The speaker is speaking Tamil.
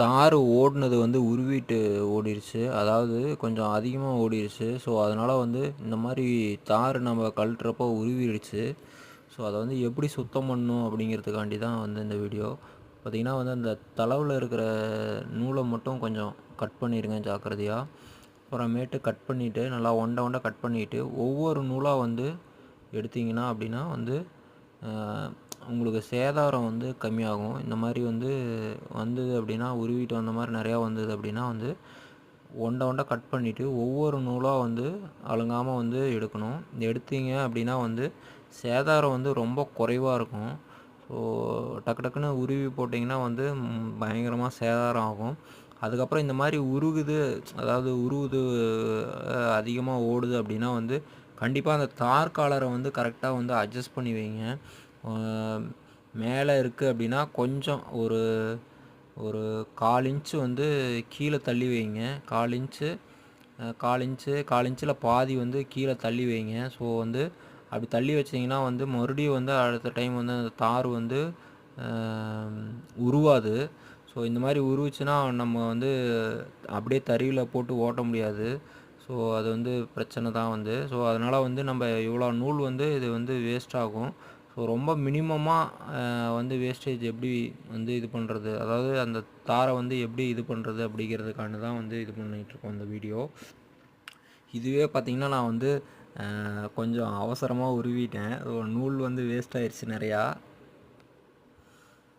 தார் ஓடினது வந்து உருவிட்டு ஓடிடுச்சு அதாவது கொஞ்சம் அதிகமாக ஓடிடுச்சு ஸோ அதனால் வந்து இந்த மாதிரி தார் நம்ம கழட்டுறப்போ உருவிடுச்சு ஸோ அதை வந்து எப்படி சுத்தம் பண்ணணும் அப்படிங்கிறதுக்காண்டி தான் வந்து இந்த வீடியோ. பார்த்திங்கன்னா வந்து அந்த தளவில் இருக்கிற நூலை மட்டும் கொஞ்சம் கட் பண்ணிடுங்க ஜாக்கிரதையாக அப்புறமேட்டு கட் பண்ணிவிட்டு நல்லா ஒண்டை ஒண்டை கட் பண்ணிவிட்டு ஒவ்வொரு நூலாக வந்து எடுத்திங்கன்னா அப்படின்னா வந்து உங்களுக்கு சேதாரம் வந்து கம்மியாகும். இந்த மாதிரி வந்து வந்தது அப்படின்னா உருவிட்டு வந்த மாதிரி நிறையா வந்தது அப்படின்னா வந்து ஒண்டை ஒண்டை கட் பண்ணிவிட்டு ஒவ்வொரு நூலாக வந்து அழுங்காமல் வந்து எடுக்கணும். எடுத்தீங்க அப்படின்னா வந்து சேதாரம் வந்து ரொம்ப குறைவாக இருக்கும். ஸோ டக்கு டக்குன்னு உருவி போட்டிங்கன்னா வந்து பயங்கரமாக சேதாரம் ஆகும். அதுக்கப்புறம் இந்த மாதிரி உருகுது அதாவது உருகுது அதிகமாக ஓடுது அப்படின்னா வந்து கண்டிப்பாக அந்த தார் காலரை வந்து கரெக்டாக வந்து அட்ஜஸ்ட் பண்ணி வைங்க. மேலே இருக்குது அப்படின்னா கொஞ்சம் ஒரு ஒரு கால் இன்ச்சு வந்து கீழே தள்ளி வைங்க. கால் இன்ச்சு கால் இன்ச்சு கால் இன்ச்சில் பாதி வந்து கீழே தள்ளி வைங்க. ஸோ வந்து அப்படி தள்ளி வச்சிங்கன்னா வந்து மறுபடியும் வந்து அடுத்த டைம் வந்து அந்த தார் வந்து உருவாது. ஸோ இந்த மாதிரி உருவிச்சுன்னா நம்ம வந்து அப்படியே தறியில் போட்டு ஓட்ட முடியாது. ஸோ அது வந்து பிரச்சனை தான் வந்து. ஸோ அதனால் வந்து நம்ம இவ்வளோ நூல் வந்து இது வந்து வேஸ்ட் ஆகும். ஸோ ரொம்ப மினிமமாக வந்து வேஸ்டேஜ் எப்படி வந்து இது பண்ணுறது அதாவது அந்த தாரை வந்து எப்படி இது பண்ணுறது அப்படிங்கிறதுக்கான தான் வந்து இது பண்ணிகிட்ருக்கோம் அந்த வீடியோ இதுவே பார்த்திங்கன்னா நான் வந்து கொஞ்சம் அவசரமாக உருவிட்டேன். நூல் வந்து வேஸ்ட் ஆயிடுச்சு நிறையா.